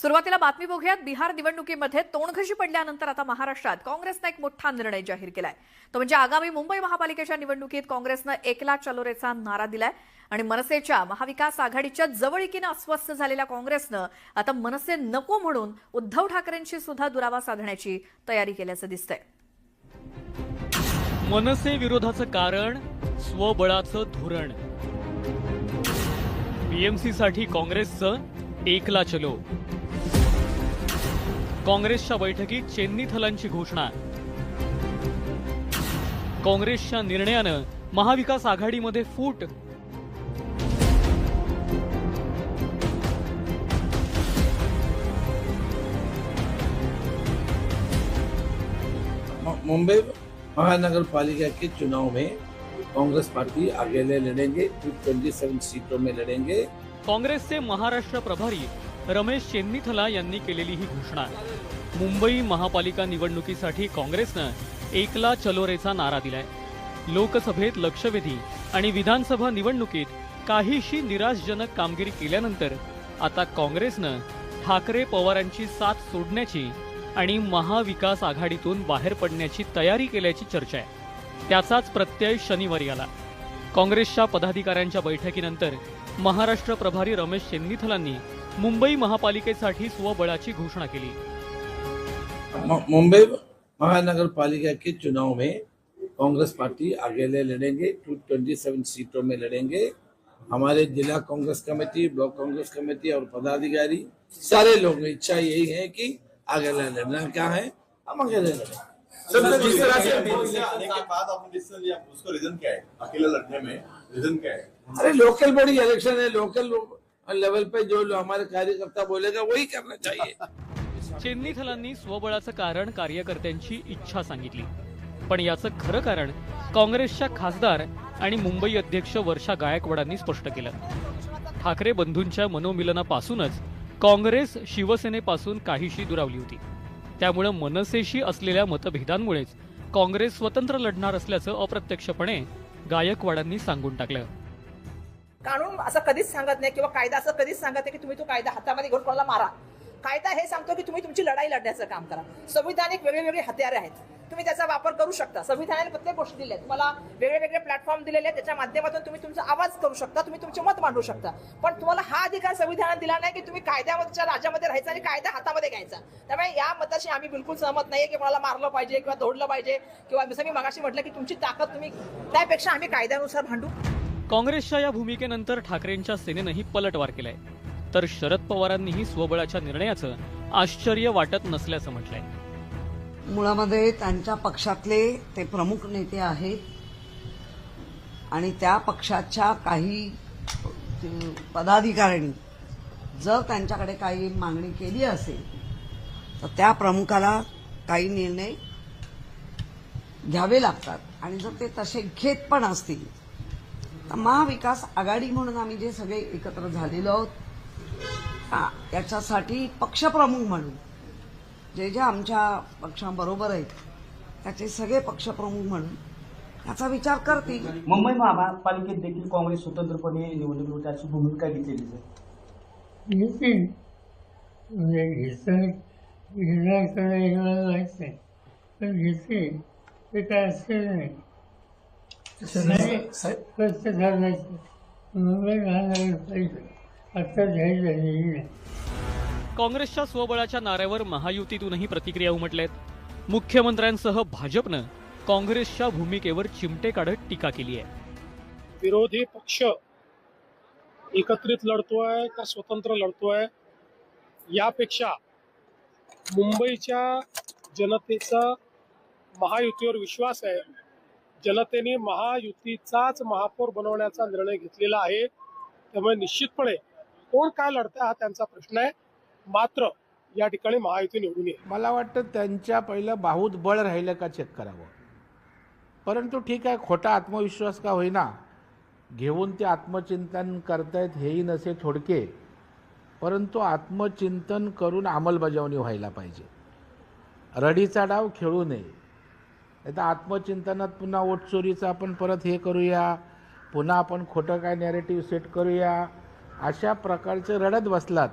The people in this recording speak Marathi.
सुरुवातीला बातमी बघूयात. बिहार निवडणुकीमध्ये तोंडघशी पडल्यानंतर आता महाराष्ट्रात काँग्रेसनं एक मोठा निर्णय जाहीर केलाय. तो म्हणजे आगामी मुंबई महापालिकेच्या निवडणुकीत काँग्रेसनं एकला चलोरेचा नारा दिलाय. आणि मनसेच्या महाविकास आघाडीच्या जवळकीनं अस्वस्थ झालेल्या काँग्रेसनं आता मनसे नको म्हणून उद्धव ठाकरेंशी सुद्धा दुरावा साधण्याची तयारी केल्याचं दिसतंय. मनसे विरोधाचं कारण स्वबळाचं धोरण. बीएमसी साठी काँग्रेसचं एकला चलो. काँग्रेसच्या बैठकीत चेन्नी थलांची घोषणा. काँग्रेसच्या निर्णयानं महाविकास आघाडीमध्ये फूट. मुंबई महानगर पालिका के चुनाव में कांग्रेस पार्टी अकेले लड़ेंगे ट्वेंटी सेवन सीटों में लड़ेंगे। काँग्रेसचे महाराष्ट्र प्रभारी रमेश चेन्नीथला यांनी केलेली ही घोषणा. मुंबई महापालिका निवडणुकीसाठी काँग्रेसनं एकला चलोरेचा नारा दिलाय. लोकसभेत लक्षवेधी आणि विधानसभा निवडणुकीत काहीशी निराशजनक कामगिरी केल्यानंतर आता काँग्रेसनं ठाकरे पवारांची साथ सोडण्याची आणि महाविकास आघाडीतून बाहेर पडण्याची तयारी केल्याची चर्चा आहे. त्याचाच प्रत्यय शनिवारी आला. काँग्रेसच्या पदाधिकाऱ्यांच्या बैठकीनंतर महाराष्ट्र प्रभारी रमेश चेन्नीथलांनी मुंबई महापालिकेसाठी स्वबळाची घोषणा केली. मुंबई महानगर पालिका के चुनाव में कांग्रेस पार्टी अकेले लड़ेंगे ट्वेंटी सेवन सीटों में लड़ेंगे। हमारे जिला Congress committee block Congress committee और पदाधिकारी सारे लोग इच्छा यही है कि आगे लड़ना क्या है? हम अकेले लड़ें सर जिस तरह से बाद आपने उसका रीजन क्या है? अकेले लड़ने में रीजन क्या है? अरे लोकल बॉडी इलेक्शन है लोकल लेवल पे जो हमारे कार्यकर्ता बोलेगा वही करना चाहिए। चेन्नीथलांनी स्वबळाचं कारण कार्यकर्त्यांची इच्छा सांगितली. पण याचं खरं कारण काँग्रेसच्या खासदार आणि मुंबई अध्यक्ष वर्षा गायकवाडांनी स्पष्ट केलं. ठाकरे बंधूंच्या मनोमिलनापासूनच काँग्रेस शिवसेनेपासून काहीशी दुरावली होती. त्यामुळे मनसेशी असलेल्या मतभेदांमुळेच काँग्रेस स्वतंत्र लढणार असल्याचं अप्रत्यक्षपणे गायकवाडांनी सांगून टाकलं. कानून असं कधीच सांगत नाही किंवा कायदा असं कधीच सांगत नाही की तुम्ही तो कायदा हातामध्ये घेऊन कोणाला मारा. कायदा हे सांगतो की तुम्ही तुमची लढाई लढण्याचं काम करा. संविधानिक वेगळेवेगळे हत्यारे आहेत. तुम्ही त्याचा वापर करू शकता. संविधानाने प्रत्येक गोष्टी दिल्या आहेत. तुम्हाला वेगळे वेगळे प्लॅटफॉर्म दिलेले आहेत त्याच्या माध्यमातून तुम्ही तुमचा आवाज करू शकता तुम्ही तुमचे मत मांडू शकता. पण तुम्हाला हा अधिकार संविधानाने दिला नाही की तुम्ही कायद्यामध्येच्या राज्यामध्ये राहायचा आणि कायदा हातामध्ये घ्यायचा. त्यामुळे या मताशी आम्ही बिलकुल सहमत नाही की कोणाला मारलं पाहिजे किंवा दौडलं पाहिजे किंवा जसं मी मगाशी म्हटलं की तुमची ताकद तुम्ही त्यापेक्षा आम्ही कायद्यानुसार भांडू. काँग्रेसच्या या भूमिकेनंतर ठाकरेंच्या सेनेनंही पलटवार केलाय. तर शरद पवारांनीही स्वबळाच्या निर्णयाचं आश्चर्य वाटत नसल्याचं म्हटलंय. मुळामध्ये त्यांच्या पक्षातले ते प्रमुख नेते आहेत. आणि त्या पक्षाच्या काही पदाधिकाऱ्यांनी जर त्यांच्याकडे काही मागणी केली असेल तर त्या प्रमुखाला काही निर्णय घ्यावे लागतात. आणि जर ते तसे घेत पण असतील तर महाविकास आघाडी म्हणून आम्ही जे सगळे एकत्र झालेलो आहोत हा, याच्यासाठी पक्षप्रमुख म्हणून. जे जे आमच्या पक्षाबरोबर आहेत त्याचे सगळे पक्षप्रमुख म्हणून याचा विचार करतील. मुंबई महापालिकेत देखील काँग्रेस स्वतंत्रपणे निवडणूक लढवण्याची भूमिका घेतलेली आहे. घेतील म्हणजे घेतलं घेणार करणं हे मला माहीत नाही पण घेतील ते काय असेल नाही. मुंबई महानगरपालिका आता नाही काँग्रेसच्या स्वबळाच्या नाऱ्यावर महायुतीतूनही प्रतिक्रिया उमटल्यात. मुख्यमंत्र्यांसह भाजपनं काँग्रेसच्या भूमिकेवर चिमटे काढत टीका केली आहे. विरोधी पक्ष एकत्रित लढतोय का स्वतंत्र लढतोय? यापेक्षा मुंबईच्या जनतेचा महायुतीवर विश्वास आहे. जनतेने महायुतीचाच महापौर बनवण्याचा निर्णय घेतलेला आहे. त्यामुळे निश्चितपणे कोण काय लढतंय हा त्यांचा प्रश्न आहे. मात्र या ठिकाणी महायुती निवडून येईल. मला वाटतं त्यांच्या पहिलं बाहुत बळ राहिलं का चेक करावं परंतु ठीक आहे खोटा आत्मविश्वास का होईना? घेऊन ते आत्मचिंतन करतायत हेही नसे थोडके. परंतु आत्मचिंतन करून अंमलबजावणी व्हायला पाहिजे. रडीचा डाव खेळू नये. नाही तर आत्मचिंतनात पुन्हा ओटचोरीचं आपण परत हे करूया. पुन्हा आपण खोटं काय नॅरेटिव्ह सेट करूया. अशा प्रकारचे रडत बसलात.